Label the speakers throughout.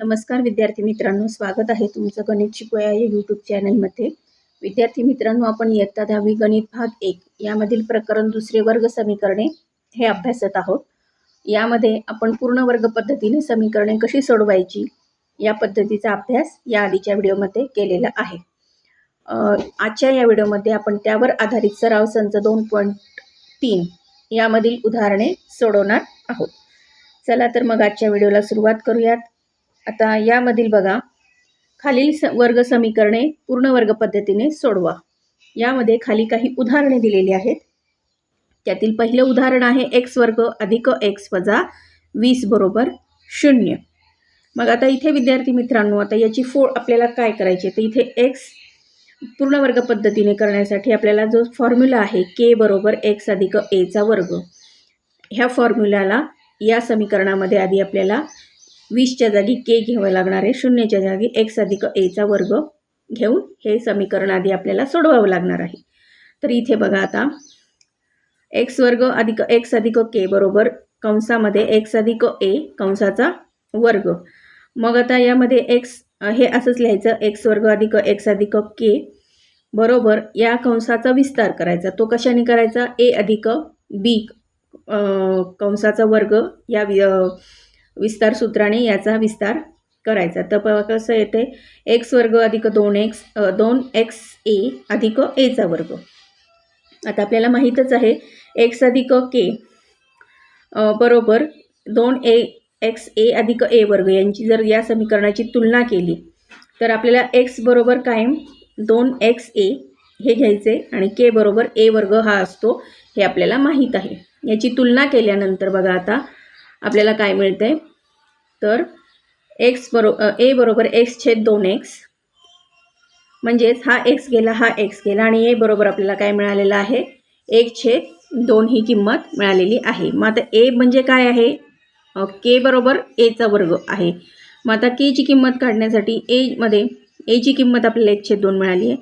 Speaker 1: नमस्कार विद्यार्थी मित्रांनो स्वागत आहे तुमचं गणित शिकूया या यूट्यूब चॅनलमध्ये विद्यार्थी मित्रांनो आपण इयत्ता दहावी गणित भाग एक यामधील प्रकरण दुसरे वर्ग समीकरणे हे अभ्यासत आहोत. यामध्ये आपण पूर्ण वर्ग पद्धतीने समीकरणे कशी सोडवायची या पद्धतीचा अभ्यास या आधीच्या व्हिडिओमध्ये केलेला आहे. आजच्या या व्हिडिओमध्ये आपण त्यावर आधारित सराव संच दोन पॉईंट तीन यामधील उदाहरणे सोडवणार आहोत. चला तर मग आजच्या व्हिडिओला सुरुवात करूयात. आता यामधील बघा. खालील स वर्ग समीकरणे पूर्ण वर्ग पद्धतीने सोडवा. यामध्ये खाली काही उदाहरणे दिलेली आहेत. त्यातील पहिलं उदाहरण आहे एक्स वर्ग अधिक एक्स वजा वीस बरोबर शून्य. मग आता इथे विद्यार्थी मित्रांनो आता याची फोड आपल्याला काय करायची आहे? तर इथे एक्स पूर्ण वर्ग पद्धतीने करण्यासाठी आपल्याला जो फॉर्म्युला आहे के बरोबर एक्स अधिक एचा वर्ग. ह्या फॉर्म्युल्याला या समीकरणामध्ये आधी आपल्याला वीसच्या जागी के घ्यावं लागणार आहे. शून्यच्या जागी एक्स अधिक एचा वर्ग घेऊन हे समीकरण आधी आपल्याला सोडवावं लागणार आहे. तर इथे बघा आता. एक्स वर्ग अधिक एक्स अधिक के बरोबर कंसामध्ये एक्स अधिक ए कंसाचा वर्ग. मग आता यामध्ये एक्स हे असंच लिहायचं. एक्स वर्ग अधिक एक्स अधिक के बरोबर या कंसाचा विस्तार करायचा. तो कशाने करायचा? ए अधिक बी कंसाचा वर्ग या विस्तार सूत्राने याचा विस्तार करायचा. तर कसं येते एक्स वर्ग अधिक दोन एक्स दोन एक्स ए अधिक एचा वर्ग. आता आपल्याला माहीतच आहे एक्स अधिक के बरोबर दोन ए एक्स ए अधिक ए वर्ग. यांची जर या समीकरणाची तुलना केली तर आपल्याला एक्स बरोबर कायम दोन एक्स ए हे घ्यायचे आणि के बरोबर ए वर्ग हा असतो हे आपल्याला माहीत आहे. याची तुलना केल्यानंतर बघा आता आपल्याला काय मिळते तर एक्स बरो ए बरोबर एक्स छेद दोन एक्स म्हणजेच हा एक्स गेला हा एक्स गेला आणि ए बरोबर आपल्याला काय मिळालेलं आहे? एक छेद दोन ही किंमत मिळालेली आहे. मग आता ए म्हणजे काय आहे? के बरोबर एचा वर्ग आहे. मग आता केची किंमत काढण्यासाठी एमध्ये एची किंमत आपल्याला एक छेद दोन मिळाली आहे.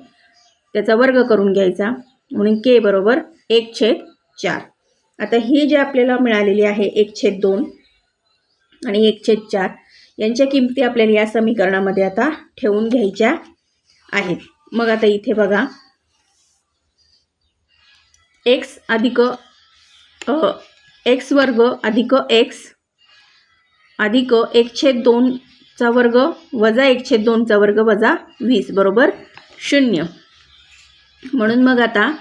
Speaker 1: त्याचा वर्ग करून घ्यायचा. म्हणून के बरोबर एक छेद चार. आता ही जे आपल्याला मिळालेली आहे एक छेद दोन आणि एक छेद चार. यांच्या किमती आपल्याला या समीकरणामध्ये आता ठेवून घ्यायच्या आहेत. मग आता इथे बघा. एक्स अधिक एक्स वर्ग अधिक एक्स अधिक एक छेद दोनचा वर्ग वजा एक छेद दोनचा वर्ग वजा वीस बरोबर? शून्य. म्हणून मग आता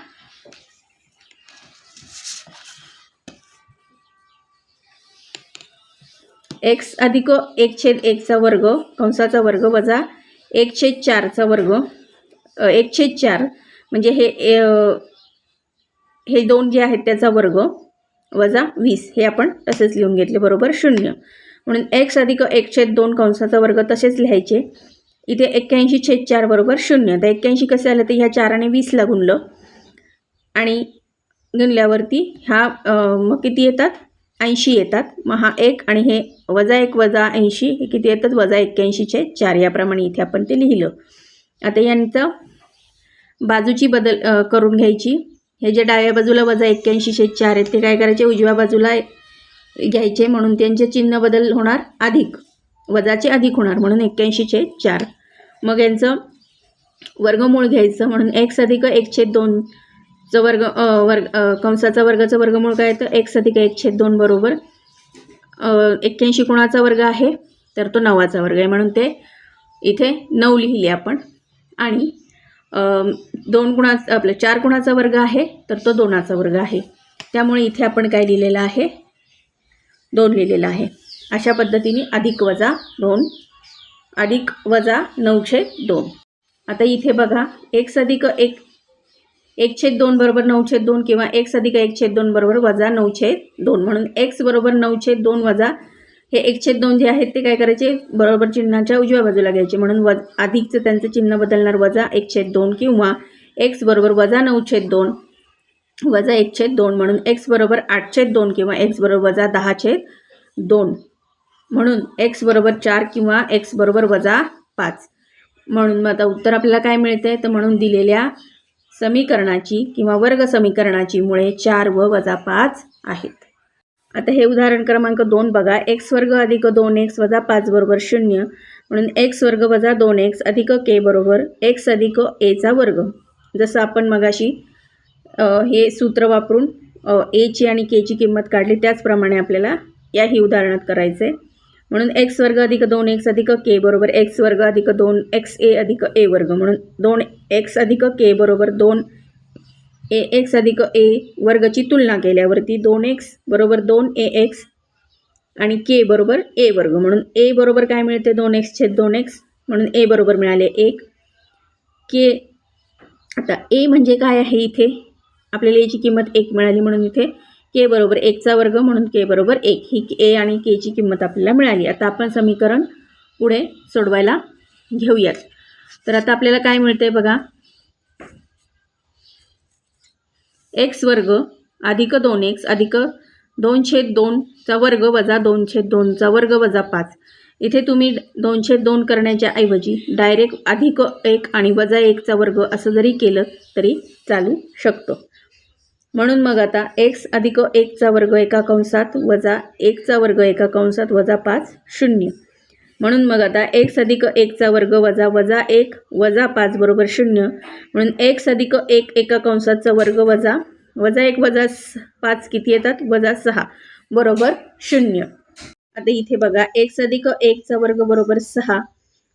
Speaker 1: एक्स अधिक एक छेद एकचा वर्ग कंसाचा वर्ग वजा एक छेद चारचा वर्ग एक छेद चार म्हणजे हे ए, हे दोन जे आहेत त्याचा वर्ग वजा वीस. हे आपण तसेच लिहून घेतले बरोबर? शून्य. म्हणून एक्स अधिक एक छेद दोन कंसाचा वर्ग तसेच लिहायचे. इथे एक्क्याऐंशी छेद चार बरोबर? शून्य. तर एक्क्याऐंशी कसे आलं? तर ह्या चाराने वीसला गुणलं आणि गुणल्यावरती ह्या मग किती येतात? ऐंशी येतात. मग हा एक आणि हे वजा एक वजा ऐंशी हे किती येतात? वजा एक्क्याऐंशीचे चार. याप्रमाणे इथे आपण ते लिहिलं. आता यांचं बाजूची बदल करून घ्यायची. हे जे डाव्या बाजूला वजा एक्क्याऐंशीचे चार आहेत ते काय करायचे? उजव्या बाजूला घ्यायचे. म्हणून त्यांचे चिन्ह बदल होणार अधिक. वजाचे अधिक होणार म्हणून एक्क्याऐंशीचे चार. मग यांचं वर्गमूळ घ्यायचं. म्हणून एक्स अधिक एक छेद चं वर्ग वर्ग कंसाचा वर्गाचं वर्गमूळ काय येतं एक्स अधिक एक छेद दोन बरोबर एक्क्याऐंशी कोणाचा वर्ग आहे तर तो नवाचा वर्ग आहे म्हणून ते इथे नऊ लिहिले आपण. आणि दोन गुणाचा आपलं चार गुणाचा वर्ग आहे तर तो दोनाचा वर्ग आहे. त्यामुळे इथे आपण काय लिहिलेलं आहे? दोन लिहिलेलं आहे. अशा पद्धतीने अधिक वजा दोन अधिक वजा नऊशे दोन. आता इथे बघा एक्स अधिक एक एक छेद दोन बरोबर नऊ छेद दोन किंवा एक्स अधिक एक छेद दोन बरोबर वजा नऊ छेद दोन. म्हणून एक्स बरोबर नऊ छेद दोन वजा हे एक छेद दोन जे आहेत ते काय करायचे? बरोबर चिन्हाच्या उजव्या बाजूला घ्यायचे. म्हणून वज अधिकचं त्यांचं चिन्ह बदलणार वजा एक छेद दोन किंवा एक्स बरोबर वजा नऊ छेद दोन. वजा एक छेद दोन. म्हणून एक्स बरोबर आठ छेद दोन किंवा एक्स बरोबर वजा दहा छेद दोन. म्हणून एक्स बरोबर चार किंवा एक्स बरोबर वजा पाच. म्हणून मग आता उत्तर आपल्याला काय मिळते तर म्हणून दिलेल्या समीकरणाची किंवा वर्ग समीकरणाची मुळे चार व वजा पाच आहेत. आता हे उदाहरण क्रमांक दोन बघा. एक्स वर्ग अधिक दोन एक्स वजा पाच बरोबर शून्य. म्हणून एक्स वर्ग वजा दोन एक्स अधिक के बरोबर एक्स अधिक एचा वर्ग. जसं आपण मगाशी हे सूत्र वापरून एची आणि केची किंमत काढली त्याचप्रमाणे आपल्याला याही उदाहरणात करायचं आहे म्हणून एक्स वर्ग अधिक दोन एक्स अधिक के बरोबर एक्स वर्ग अधिक दोन एक्स ए अधिक ए वर्ग म्हणून दोन एक्स अधिक के बरोबर दोन ए एक्स अधिक ए वर्गची तुलना केल्यावरती दोन एक्स बरोबर दोन ए एक्स आणि के बरोबर ए वर्ग म्हणून ए बरोबर काय मिळते? दोन एक्स छेद दोन एक्स म्हणून ए बरोबर मिळाले एक. के आता ए म्हणजे काय आहे इथे? आपल्याला याची किंमत एक मिळाली म्हणून इथे के बरोबर एकचा वर्ग म्हणून के बरोबर एक. ही ए आणि केची किंमत आपल्याला मिळाली. आता आपण समीकरण पुढे सोडवायला घेऊयात. तर आता आपल्याला काय मिळते बघा? एक्स वर्ग अधिक दोन एक्स अधिक दोन छेद दोनचा वर्ग वजा दोन छेद दोनचा वर्ग वजा पाच. इथे तुम्ही दोन छेद दोन करण्याच्या ऐवजी डायरेक्ट अधिक एक आणि वजा एकचा वर्ग असं जरी केलं तरी चालू शकतो. म्हणून मग आता एक्स अधिक एकचा वर्ग एका कंसात वजा एकचा वर्ग एका कंसात वजा पाच शून्य. म्हणून मग आता एक्स अधिक एकचा वर्ग वजा वजा एक वजा पाच बरोबर शून्य. म्हणून एक्स अधिक एक एका कंसाचा वर्ग वजा वजा एक वजा पाच किती येतात? वजा सहा बरोबर शून्य. आता इथे बघा एक्स अधिक एकचा वर्ग बरोबर सहा.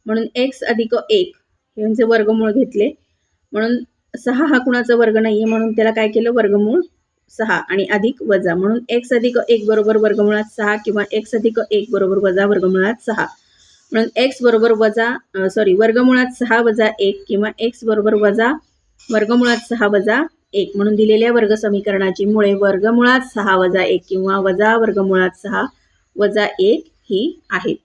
Speaker 1: म्हणून एक्स अधिक एक यांचे म्हणजे वर्गमूळ घेतले. म्हणून सहा हा कुणाचा वर्ग नाही आहे म्हणून त्याला काय केलं? वर्गमूळ सहा आणि अधिक वजा. म्हणून एक्स अधिक एक बरोबर वर्गमुळात सहा किंवा एक्स अधिक एक बरोबर वजा वर्गमुळात सहा. म्हणून एक्स बरोबर वजा सॉरी वर्गमुळात सहा वजा एक किंवा एक्स बरोबर वजा वर्गमुळात सहा वजा एक. म्हणून दिलेल्या वर्ग समीकरणाची मुळे वर्गमुळात सहा वजा एक किंवा वजा वर्गमुळात सहा वजा एक ही आहेत.